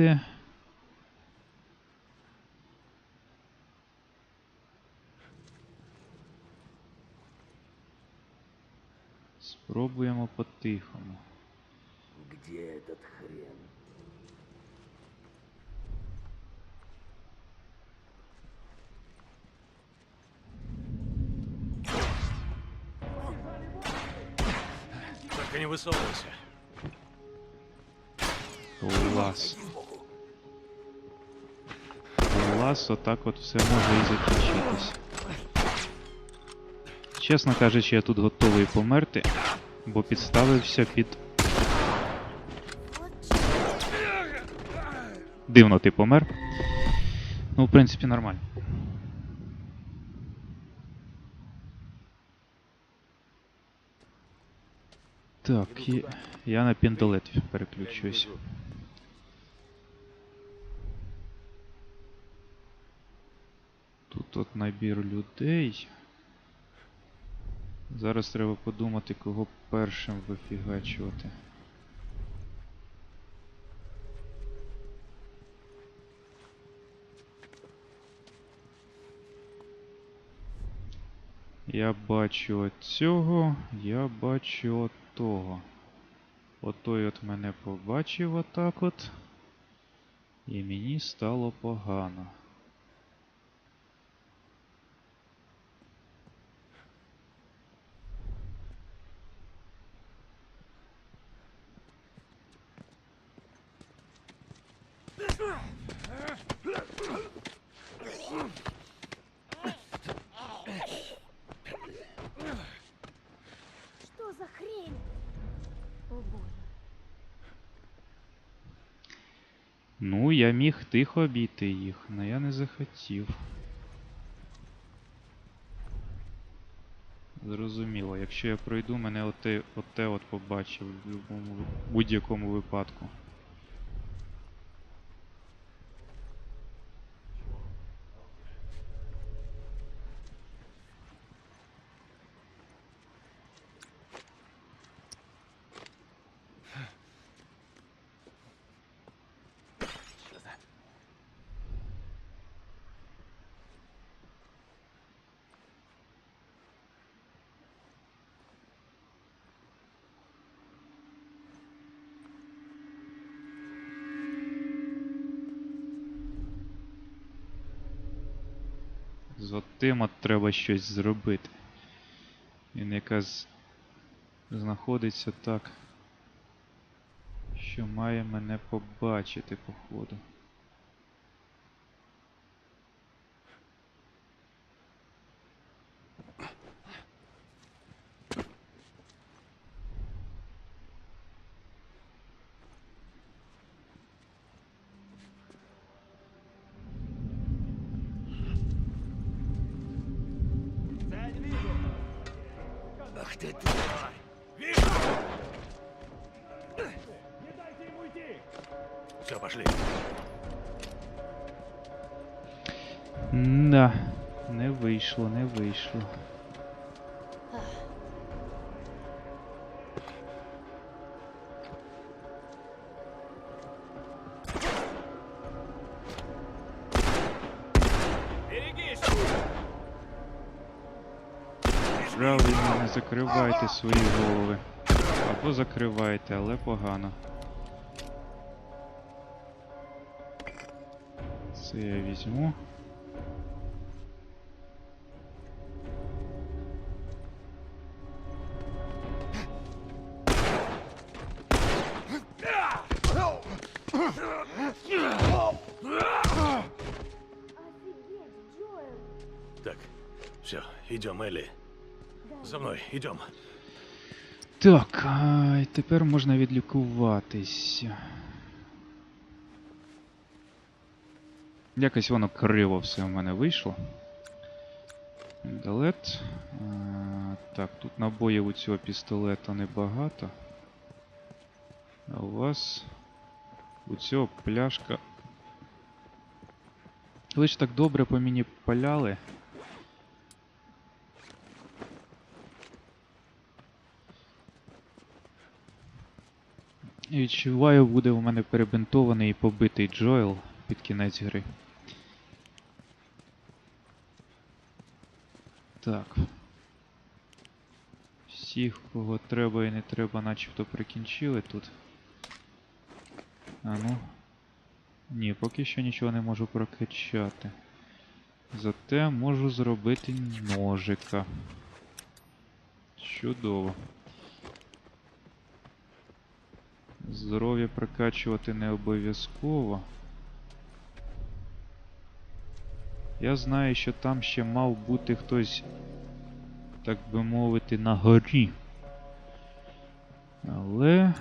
Давайте. Спробуємо по-тихому. Где этот хрен? Только не высовывайся. Клас. Клас, отак от все може і закінчитись. Чесно кажучи, я тут готовий померти, бо підставився під. Дивно ти помер. Ну, в принципі, нормально. Так, я на піндолет переключусь. Тут набір людей. Зараз треба подумати, кого першим вифігачувати. Я бачу от цього, я бачу от того. Отой от мене побачив отак от. І мені стало погано. Что за хрень? О боже. Ну, я міг тихо обійти їх, але я не захотів. Зрозуміло, якщо я пройду, мене оте, оте от побачив в будь-якому, випадку. З отим от треба щось зробити. Він якраз знаходиться так, що має мене побачити, походу. Ты тварь! Все, пошли. Да, не вийшло, не вийшло. Закривайте свої голови. Або закривайте, але погано. Це я візьму. Так, все, идем, Элли. За мной, идем. Так, а, тепер можна відлікуватись. Якось воно криво все в мене вийшло. А, так, тут набоїв у цього пістолета небагато. А у вас у цього пляшка. Ви ж так добре по мені паляли. Відчуваю, буде у мене перебинтований і побитий Джоел під кінець гри. Так. Всіх, кого треба і не треба, начебто прикінчили тут. А ну. Ні, поки що нічого не можу прокачати. Зате можу зробити ножика. Чудово. Здоров'я прокачувати не обов'язково. Я знаю, що там ще мав бути хтось, так би мовити, на горі. Але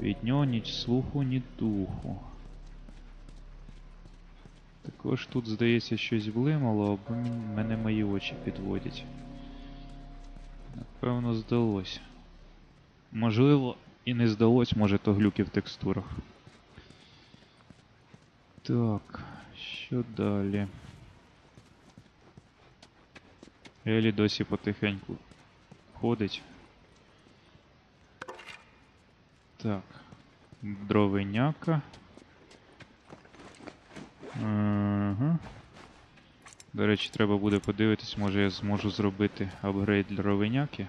від нього ні слуху, ні духу. Також тут, здається, щось блимало, або мене мої очі підводять. Напевно, здалося. Можливо, і не здалось, може то глюки в текстурах. Так, що далі? Елі досі потихеньку ходить. Так. Дровиняка. Ага. До речі, треба буде подивитись, може я зможу зробити апгрейд для ровеняки.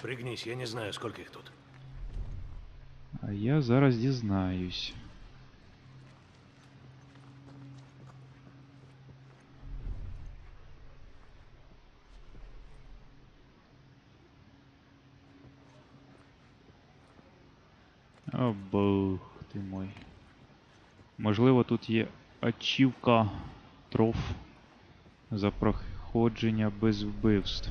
Пригнись, я не знаю, сколько их тут. А я зараз дізнаюсь. О, бог ти мой. Можливо, тут є ачівка троф за проходження без вбивств.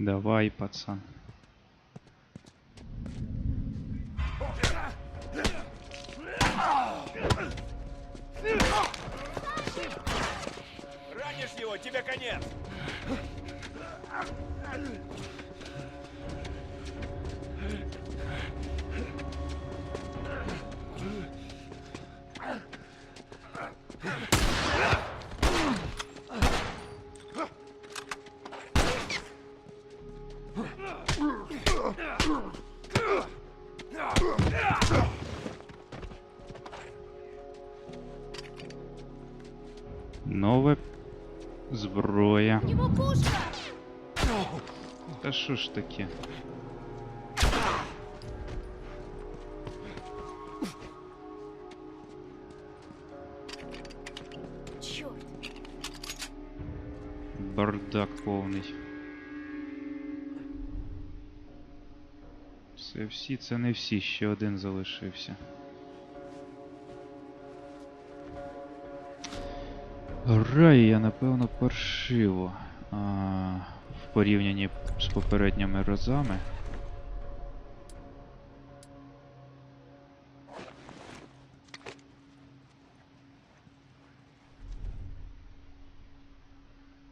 Давай, пацан. Ранишь его, тебе конец! Нове зброя. Него пушка! Та що ж таке? Бардак повний. Це всі, це не всі, ще один залишився. Граю я, напевно, паршиво. А, в порівнянні з попередніми разами.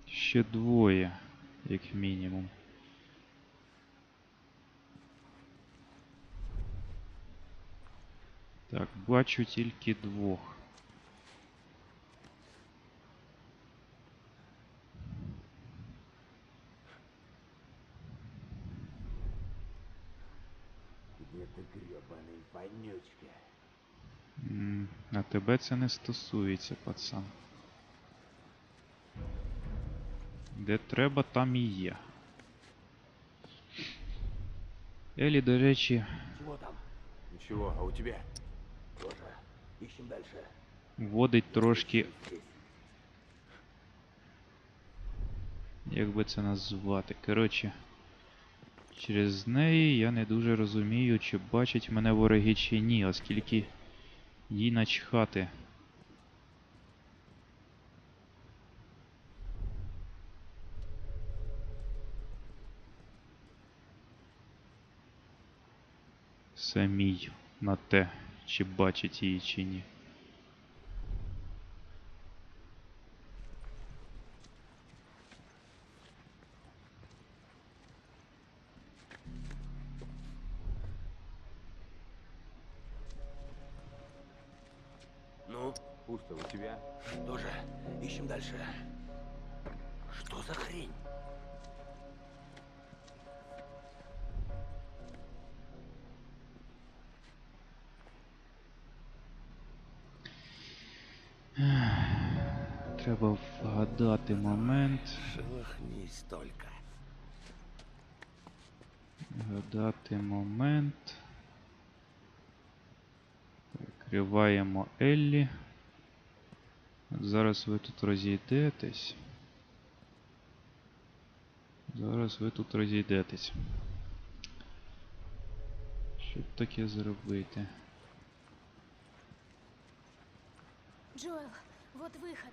Ще двоє, як мінімум. Так, бачу тільки двох. Где ты, гребаный вонючка? М, А тебе це не стосується, пацан. Де треба, там і є. Елі, до речі, Чего там? Ничего, а у тебя? Тоже. Ищем дальше. вводить трошки, Здесь. як би це назвати. Коротше, Через неї я не дуже розумію, чи бачать мене вороги чи ні, оскільки їй начхати. Самій на те, чи бачить її чи ні. Треба вгадати момент. Шелохнись только. Вгадати момент. Перекриваємо Еллі. Зараз ви тут розійдетесь. Зараз ви тут розійдетесь. Що б таке зробити? Джоэл, вот выход.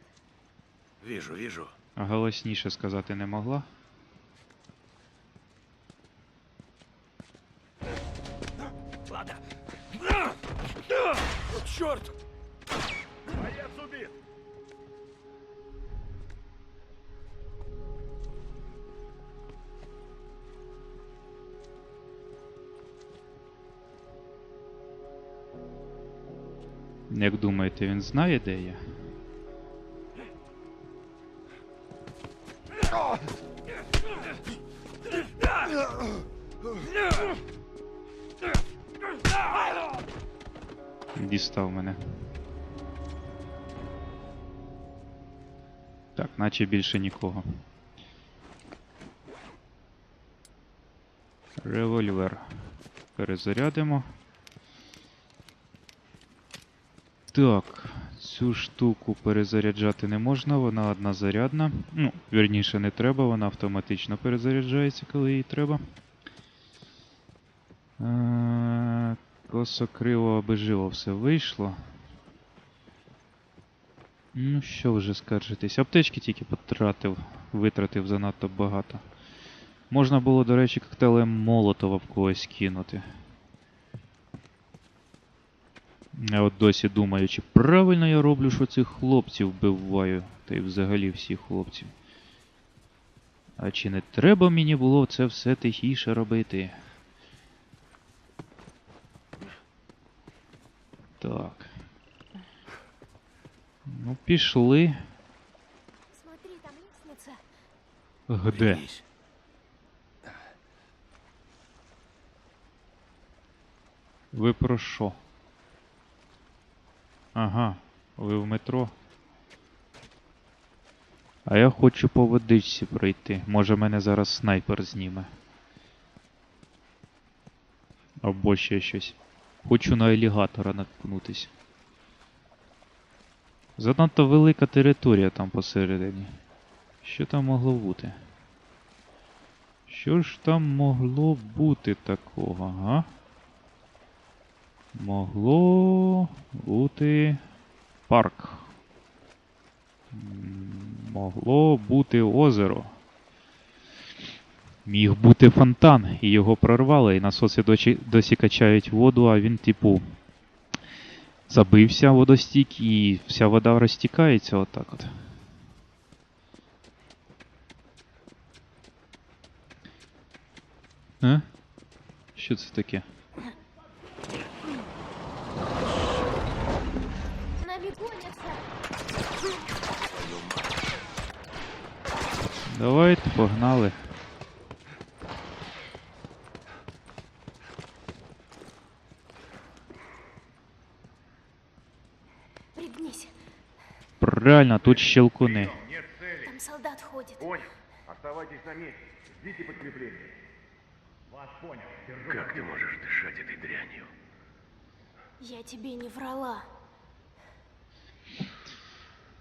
Вижу, вижу. А голосніше сказати не могла? Черт! Боец убит! Як думаєте, він знає, де я? Дістав мене. Так, наче більше нікого. Револьвер. Перезарядимо. Так, цю штуку перезаряджати не можна, вона однозарядна. Ну, вірніше, не треба, вона автоматично перезаряджається, коли їй треба. Е, Косо криво аби живо все вийшло. Ну, що вже скаржитись? Аптечки тільки потратив, витратив занадто багато. Можна було, до речі, коктейлем Молотова в когось кинути. Я от досі думаю, чи правильно я роблю, що цих хлопців вбиваю, та й взагалі всіх хлопців. А чи не треба мені було це все тихіше робити? Так. Ну, пішли. Смотри, там лестница. Где? Берегись. Ви про що? Ага, ви в метро. А я хочу по водичці пройти. Може мене зараз снайпер зніме. Або ще щось. Хочу на алігатора наткнутись. Занадто велика територія там посередині. Що там могло бути? Що ж там могло бути такого, га? Могло бути парк. Могло бути озеро. Міг бути фонтан, і його прорвали, і насоси досі, досі качають воду, а він, типу, забився водостік і вся вода розтікається отак от. А? Що це таке? Давайте, погнали. Пригнись. Правильно, тут щелкуни. Нет цели. Там солдат ходит. Понял. Оставайтесь на месте. Ждите подкрепления. Вас понял. Держу. Как ты можешь дышать этой дрянью? Я тебе не врала.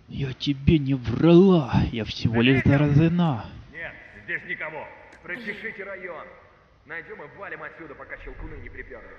Я тебе не врала, я всего лишь заразена. Нет, здесь никого. Прочешите район. Найдем и валим отсюда, пока щелкуны не приперли.